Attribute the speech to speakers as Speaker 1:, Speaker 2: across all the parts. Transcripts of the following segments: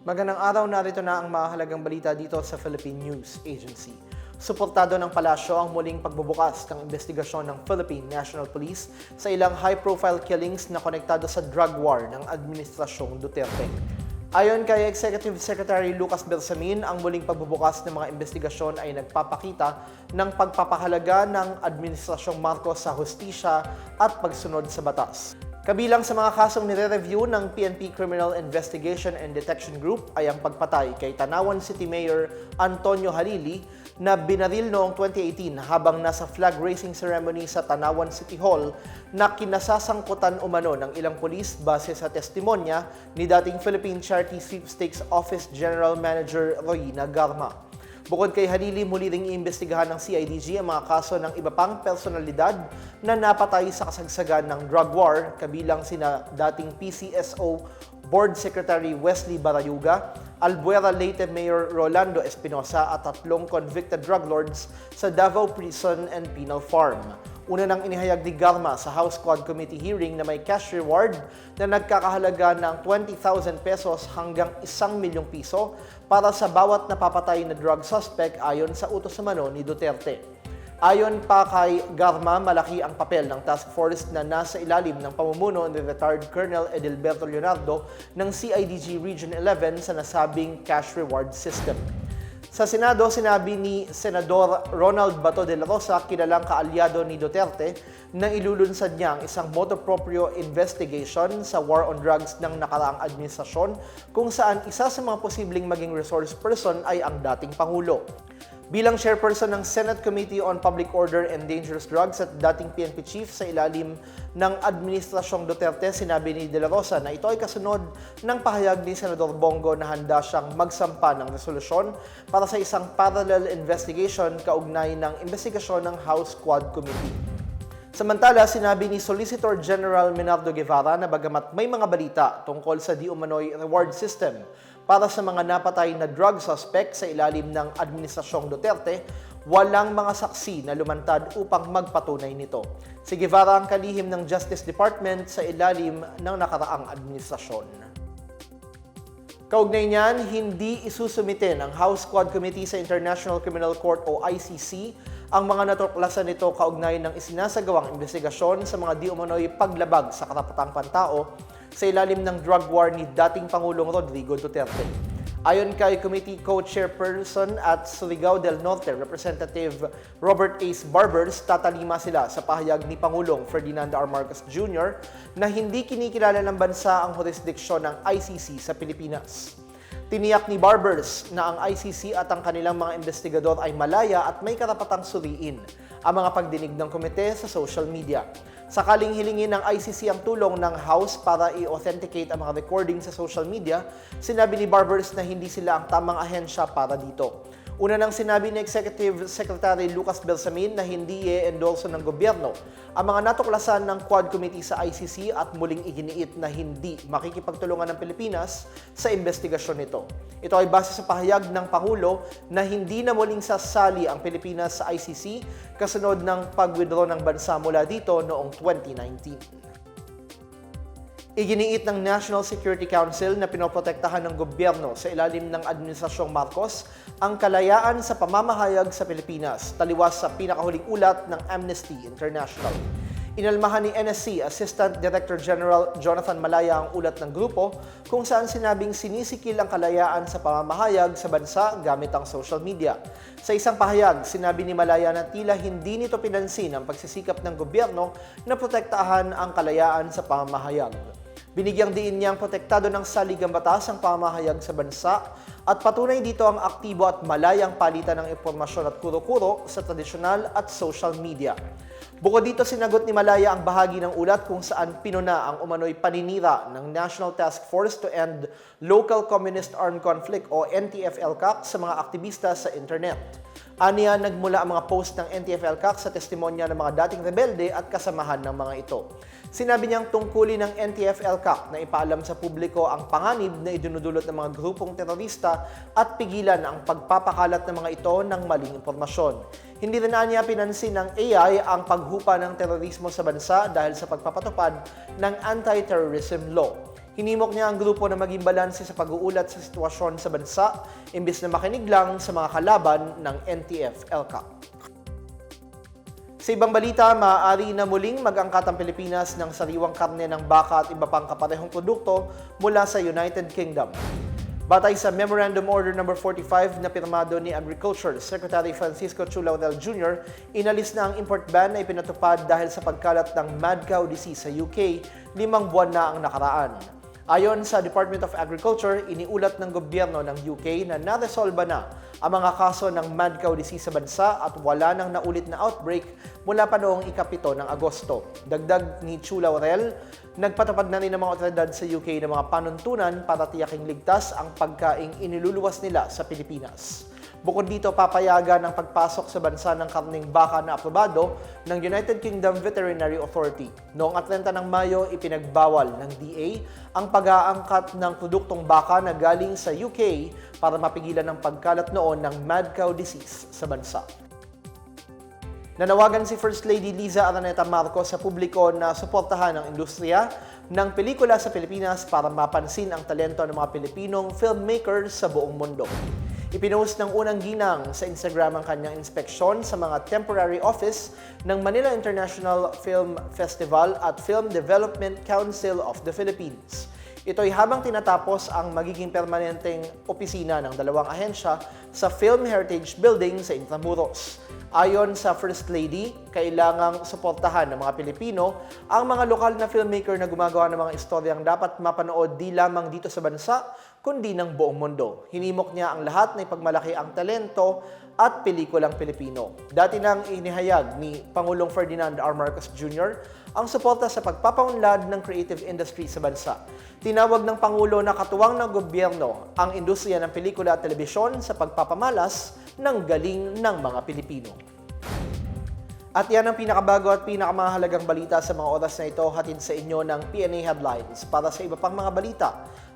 Speaker 1: Magandang araw, narito na ang mahalagang balita dito sa Philippine News Agency. Suportado ng palasyo ang muling pagbubukas ng investigasyon ng Philippine National Police sa ilang high-profile killings na konektado sa drug war ng Administrasyong Duterte. Ayon kay Executive Secretary Lucas Bersamin, ang muling pagbubukas ng mga investigasyon ay nagpapakita ng pagpapahalaga ng Administrasyong Marcos sa hustisya at pagsunod sa batas. Kabilang sa mga kasong nire-review ng PNP Criminal Investigation and Detection Group ay ang pagpatay kay Tanawan City Mayor Antonio Halili na binaril noong 2018 habang nasa flag raising ceremony sa Tanawan City Hall na kinasasangkutan umano ng ilang pulis base sa testimonya ni dating Philippine Charity Sweepstakes Office General Manager Royina Garma. Bukod kay Halili, muli ring iimbestigahan ng CIDG ang mga kaso ng iba pang personalidad na napatay sa kasagsagan ng drug war, kabilang sina dating PCSO Board Secretary Wesley Barayuga, Albuera Leyte Mayor Rolando Espinosa at tatlong convicted drug lords sa Davao Prison and Penal Farm. Una nang inihayag ni Garma sa House Quad Committee hearing na may cash reward na nagkakahalaga ng 20,000 pesos hanggang 1 milyong piso para sa bawat napapatay na drug suspect ayon sa utos mano ni Duterte. Ayon pa kay Garma, malaki ang papel ng task force na nasa ilalim ng pamumuno ni retired Colonel Edilberto Leonardo ng CIDG Region 11 sa nasabing cash reward system. Sa Senado, sinabi ni Senador Ronald Bato de la Rosa, kilalang kaalyado ni Duterte, na ilulunsad niya ang isang motu proprio investigation sa war on drugs ng nakaraang administrasyon kung saan isa sa mga posibleng maging resource person ay ang dating Pangulo. Bilang chairperson ng Senate Committee on Public Order and Dangerous Drugs at dating PNP chief sa ilalim ng Administrasyong Duterte, sinabi ni De La Rosa na ito ay kasunod ng pahayag ni Senador Bongo na handa siyang magsampa ng resolusyon para sa isang parallel investigation kaugnay ng investigasyon ng House Quad Committee. Samantala, sinabi ni Solicitor General Minardo Guevara na bagamat may mga balita tungkol sa di umano'y reward system para sa mga napatay na drug suspect sa ilalim ng Administrasyong Duterte, walang mga saksi na lumantad upang magpatunay nito. Si Guevara ang kalihim ng Justice Department sa ilalim ng nakaraang administrasyon. Kaugnay niyan, hindi isusumite ng House Quad Committee sa International Criminal Court o ICC ang mga natuklasan nito kaugnay ng isinasagawang investigasyon sa mga di umano'y paglabag sa karapatang pantao sa ilalim ng drug war ni dating Pangulong Rodrigo Duterte. Ayon kay Committee Co-Chairperson at Surigao del Norte Representative Robert Ace Barbers, tatalima sila sa pahayag ni Pangulong Ferdinand R. Marcos Jr. na hindi kinikilala ng bansa ang jurisdiksyon ng ICC sa Pilipinas. Tiniyak ni Barbers na ang ICC at ang kanilang mga investigador ay malaya at may karapatang suriin ang mga pagdinig ng komite sa social media. Sakaling hilingin ng ICC ang tulong ng House para i-authenticate ang mga recording sa social media, sinabi ni Barbers na hindi sila ang tamang ahensya para dito. Una nang sinabi ni Executive Secretary Lucas Bersamin na hindi i-endorso ng gobyerno ang mga natuklasan ng Quad Committee sa ICC at muling iginiit na hindi makikipagtulungan ng Pilipinas sa investigasyon nito. Ito ay base sa pahayag ng Pangulo na hindi na muling sasali ang Pilipinas sa ICC kasunod ng pag-withdraw ng bansa mula dito noong 2019. Iginiit ng National Security Council na pinoprotektahan ng gobyerno sa ilalim ng Administrasyong Marcos ang kalayaan sa pamamahayag sa Pilipinas, taliwas sa pinakahuling ulat ng Amnesty International. Inalmahan ni NSC Assistant Director General Jonathan Malaya ang ulat ng grupo kung saan sinabing sinisikil ang kalayaan sa pamamahayag sa bansa gamit ang social media. Sa isang pahayag, sinabi ni Malaya na tila hindi nito pinansin ang pagsisikap ng gobyerno na protektahan ang kalayaan sa pamamahayag. Binigyang diin niyang protektado ng saligang batas ang pamahayag sa bansa at patunay dito ang aktibo at malayang palitan ng impormasyon at kuro-kuro sa tradisyonal at social media. Bukod dito, sinagot ni Malaya ang bahagi ng ulat kung saan pinuna ang umano'y paninira ng National Task Force to End Local Communist Armed Conflict o NTF-LCAC sa mga aktivista sa internet. Aniya, nagmula ang mga post ng NTF-LCAC sa testimonya ng mga dating rebelde at kasamahan ng mga ito. Sinabi niyang tungkulin ng NTF-LCAC na ipaalam sa publiko ang panganib na idinudulot ng mga grupong terorista at pigilan ang pagpapakalat ng mga ito ng maling impormasyon. Hindi rin niya pinansin ng AI ang paghupa ng terorismo sa bansa dahil sa pagpapatupad ng anti-terrorism law. Hinimok niya ang grupo na maging balanse sa pag-uulat sa sitwasyon sa bansa imbis na makinig lang sa mga kalaban ng NTF-ELCA. Sa ibang balita, maaari na muling mag-angkat ang Pilipinas ng sariwang karne ng baka at iba pang kaparehong produkto mula sa United Kingdom. Batay sa Memorandum Order No. 45 na pirmado ni Agriculture Secretary Francisco Chu Laurel Jr., inalis na ang import ban na ipinatupad dahil sa pagkalat ng mad cow disease sa UK limang buwan na ang nakaraan. Ayon sa Department of Agriculture, iniulat ng gobyerno ng UK na naresolba na ang mga kaso ng mad cow disease sa bansa at wala nang naulit na outbreak mula pa noong ikapito ng Agosto. Dagdag ni Chu Laurel, nagpatupad na rin ng mga otoridad sa UK ng mga panuntunan para tiyaking ligtas ang pagkaing iniluluwas nila sa Pilipinas. Bukod dito, papayagan ang pagpasok sa bansa ng karning baka na aprobado ng United Kingdom Veterinary Authority. Noong 30 ng Mayo, ipinagbawal ng DA ang pag-aangkat ng produktong baka na galing sa UK para mapigilan ang pagkalat noon ng mad cow disease sa bansa. Nanawagan si First Lady Liza Araneta Marcos sa publiko na suportahan ang industriya ng pelikula sa Pilipinas para mapansin ang talento ng mga Pilipinong filmmakers sa buong mundo. Ipinost ng unang ginang sa Instagram ang kanyang inspeksyon sa mga temporary office ng Manila International Film Festival at Film Development Council of the Philippines. Ito'y habang tinatapos ang magiging permanenteng opisina ng dalawang ahensya sa Film Heritage Building sa Intramuros. Ayon sa First Lady, kailangang suportahan ng mga Pilipino ang mga lokal na filmmaker na gumagawa ng mga istoryang dapat mapanood di lamang dito sa bansa, kundi ng buong mundo. Hinimok niya ang lahat na ipagmalaki ang talento at pelikulang Pilipino. Dati nang inihayag ni Pangulong Ferdinand R. Marcos Jr. ang suporta sa pagpapaunlad ng creative industry sa bansa. Tinawag ng Pangulo na katuwang ng gobyerno ang industriya ng pelikula at telebisyon sa pagpapamalas ng galing ng mga Pilipino. At yan ang pinakabago at pinakamahalagang balita sa mga oras na ito hatid sa inyo ng PNA Headlines. Para sa iba pang mga balita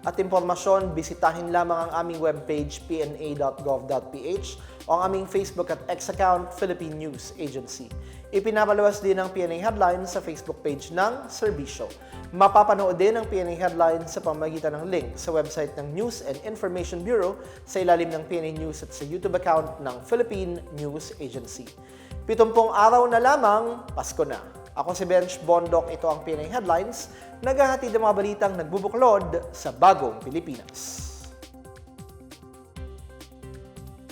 Speaker 1: at impormasyon, bisitahin lamang ang aming webpage pna.gov.ph o ang aming Facebook at X account Philippine News Agency. Ipinapalawas din ang PNA Headlines sa Facebook page ng serbisyo. Mapapanood din ang PNA Headlines sa pamamagitan ng link sa website ng News and Information Bureau sa ilalim ng PNA News at sa YouTube account ng Philippine News Agency. Pitumpong araw na lamang, Pasko na. Ako si Bench Bondok, ito ang PNA Headlines, naghahatid ng mga balitang nagbubuklod sa bagong Pilipinas.